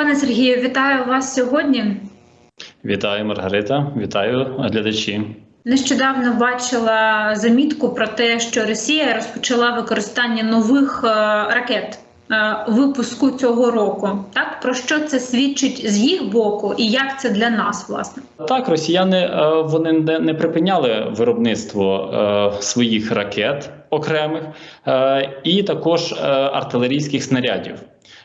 Пане Сергію, вітаю вас сьогодні. Вітаю, Маргарита, вітаю глядачі. Нещодавно бачила замітку про те, що Росія розпочала використання нових е, ракет е, випуску цього року. Так про що це свідчить з їх боку, і як це для нас, власне? Так, росіяни е, вони не, припиняли виробництво своїх ракет окремих і також артилерійських снарядів.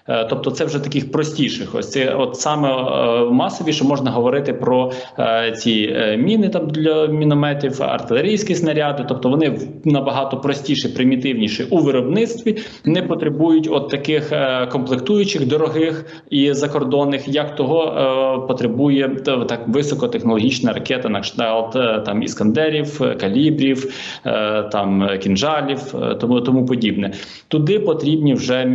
Е, Тобто це вже таких простіших. Ось це от саме е, масовіше можна говорити про е, ці міни там для мінометів, артилерійські снаряди. Тобто вони набагато простіші, примітивніші у виробництві, не потребують от таких комплектуючих дорогих і закордонних, як того потребує так високотехнологічна ракета на кшталт там іскандерів, калібрів, там кінжалів, тому тому подібне. Туди потрібні вже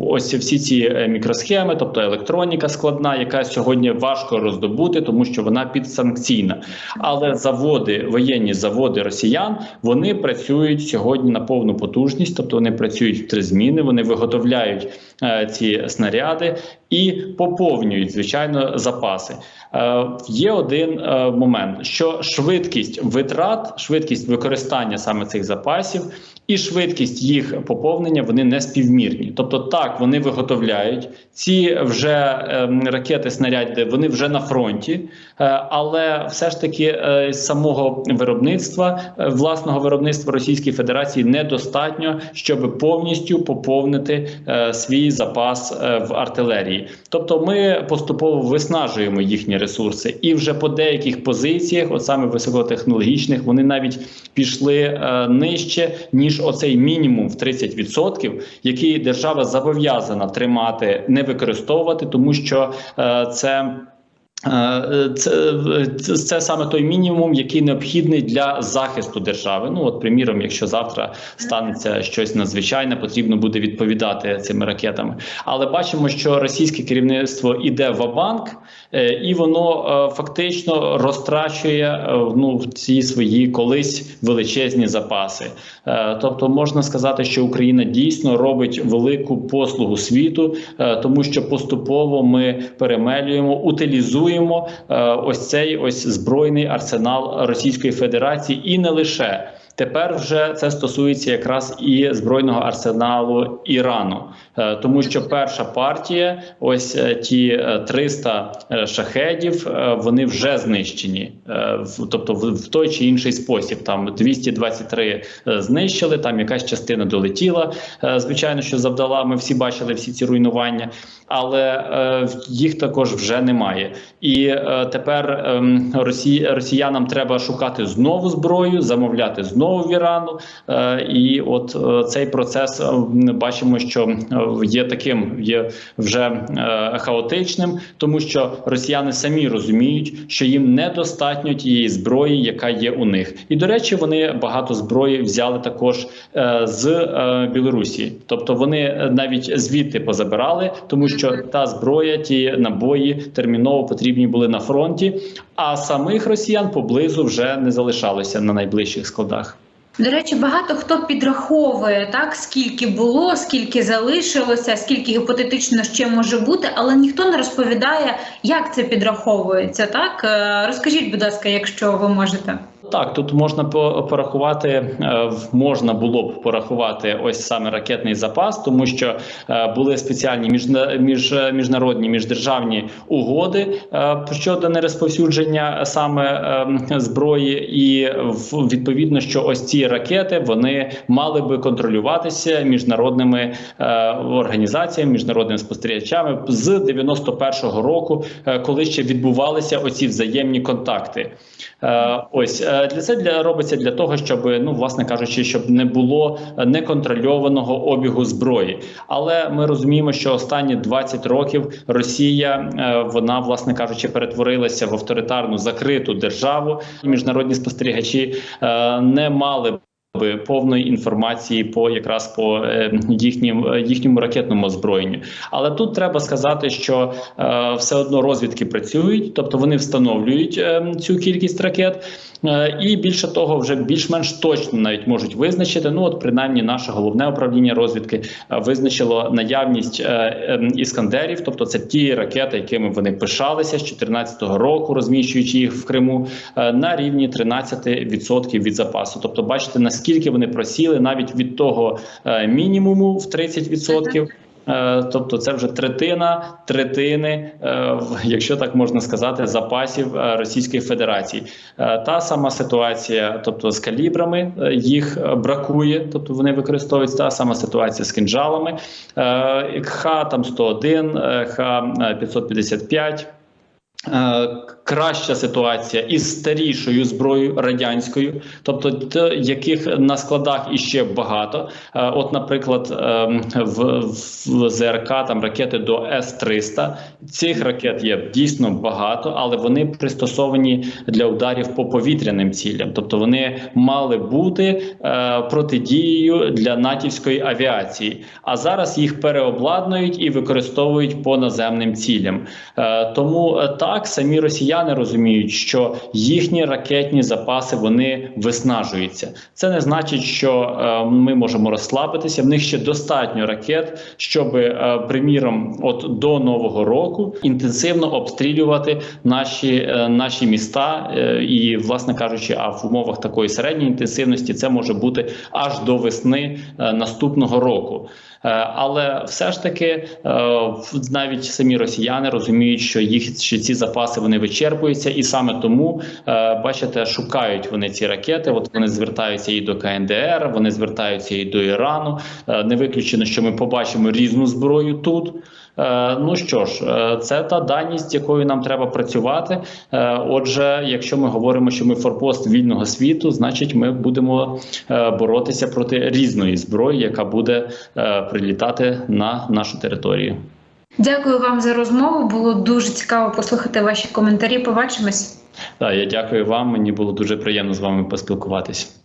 ось всі ці е, мікросхеми, тобто електроніка складна, яка сьогодні важко роздобути, тому що вона підсанкційна. Але заводи, воєнні заводи росіян, вони працюють сьогодні на повну потужність, тобто вони працюють в три зміни, вони виготовляють е, ці снаряди і поповнюють звичайно запаси. Е, є один момент, що швидкість витрат, швидкість використання саме цих запасів і швидкість їх поповнення вони не співмірні. Тобто, так вони виготовляють ці вже ем, ракети, снаряди, вони вже на фронті, е, але все ж таки е, самого виробництва е, власного виробництва Російської Федерації недостатньо, щоб повністю поповнити свій запас в артилерії. Тобто, ми поступово виснажуємо їхні ресурси, і вже по деяких позиціях, от саме високотехнологічних, вони навіть пішли нижче ніж оцей мінімум в 30%, який держава зобов'язана тримати, не використовувати, тому що е, це. Е, Це, це, це саме той мінімум, який необхідний для захисту держави. Ну от, приміром, якщо завтра станеться щось надзвичайне, потрібно буде відповідати цими ракетами. Але бачимо, що російське керівництво іде в банк і воно е, фактично розтрачує е, ну ці свої колись величезні запаси. Е, Тобто можна сказати, що Україна дійсно робить велику послугу світу, е, тому що поступово ми перемелюємо, утилізуємо е, ось цей ось збройний арсенал Російської Федерації, і не лише. Тепер вже це стосується якраз і збройного арсеналу Ірану, Е, тому що перша партія, ось е, ті е, 300 е, шахедів, вони вже знищені, тобто в, той чи інший спосіб. Там 223 е, знищили, там якась частина долетіла. Звичайно, що завдала. Ми всі бачили всі ці руйнування, але їх також вже немає. І тепер ем, росіянам треба шукати знову зброю, замовляти знову в Ірану. Е, і от е, цей процес е, ми бачимо, що є таким, є вже хаотичним, тому що росіяни самі розуміють, що їм недостатньо тієї зброї, яка є у них. І до речі, вони багато зброї взяли також з Білорусі, тобто вони навіть звідти позабирали, тому що та зброя, ті набої терміново потрібні були на фронті. А самих росіян поблизу вже не залишалося на найближчих складах. До речі, багато хто підраховує так, скільки було, скільки залишилося, скільки гіпотетично ще може бути, але ніхто не розповідає, як це підраховується. Так Е, розкажіть, будь ласка, якщо ви можете. Так, тут можна по- порахувати, е, можна було б порахувати ось саме ракетний запас, тому що е, були спеціальні міжна- між, міжнародні міждержавні угоди щодо нерозповсюдження саме е, зброї, і відповідно, що ось ці ракети вони мали би контролюватися міжнародними е, організаціями, міжнародними спостерігачами з 91-го року, е, коли ще відбувалися оці взаємні контакти. Е, Ось е, для це для робиться для того, щоб ну власне кажучи, щоб не було неконтрольованого обігу зброї. Але ми розуміємо, що останні 20 років Росія е, вона, власне кажучи, перетворилася в авторитарну закриту державу. Міжнародні спостерігачі е, не мали. Повної інформації по якраз по е, їхнім е, їхньому ракетному озброєнню, але тут треба сказати, що е, все одно розвідки працюють, тобто вони встановлюють цю кількість ракет. І більше того, вже більш-менш точно навіть можуть визначити. Ну от принаймні наше головне управління розвідки визначило наявність ем, іскандерів, тобто це ті ракети, якими вони пишалися з 2014 року, розміщуючи їх в Криму на рівні 13% від запасу. Тобто, бачите наскільки вони просіли навіть від того е, мінімуму в 30%. Е, Тобто це вже третина третини, е, якщо так можна сказати, запасів Російської Федерації. Та сама ситуація, тобто з калібрами їх бракує, тобто вони використовують та сама ситуація з кинджалами. Е, Х там 101, е, Х е, 555. Е, Краща ситуація із старішою зброєю радянською, тобто яких на складах іще багато. Е, От, наприклад, ем, в, в ЗРК там ракети до С-300. Цих ракет є дійсно багато, але вони пристосовані для ударів по повітряним цілям. Тобто вони мали бути е, протидією для натівської авіації. А зараз їх переобладнують і використовують по наземним цілям. Тому е, так самі росіяни розуміють, що їхні ракетні запаси вони виснажуються. Це не значить, що е, ми можемо розслабитися. В них ще достатньо ракет, щоб, е, приміром, от до нового року інтенсивно обстрілювати наші, е, наші міста. Е, і, власне кажучи, а в умовах такої середньої інтенсивності це може бути аж до весни е, наступного року. Е, Але все ж таки е, навіть самі росіяни розуміють, що їх що ці запаси вони вичерпуються, і саме тому е, бачите, шукають вони ці ракети. От вони звертаються і до КНДР, вони звертаються і до Ірану. Е, Не виключено, що ми побачимо різну зброю тут. Е, Ну що ж, це та даність, якою нам треба працювати. Отже, якщо ми говоримо, що ми форпост вільного світу, значить ми будемо боротися проти різної зброї, яка буде прилітати на нашу територію. Дякую вам за розмову. Було дуже цікаво послухати ваші коментарі. Побачимось. Так, я дякую вам. Мені було дуже приємно з вами поспілкуватись.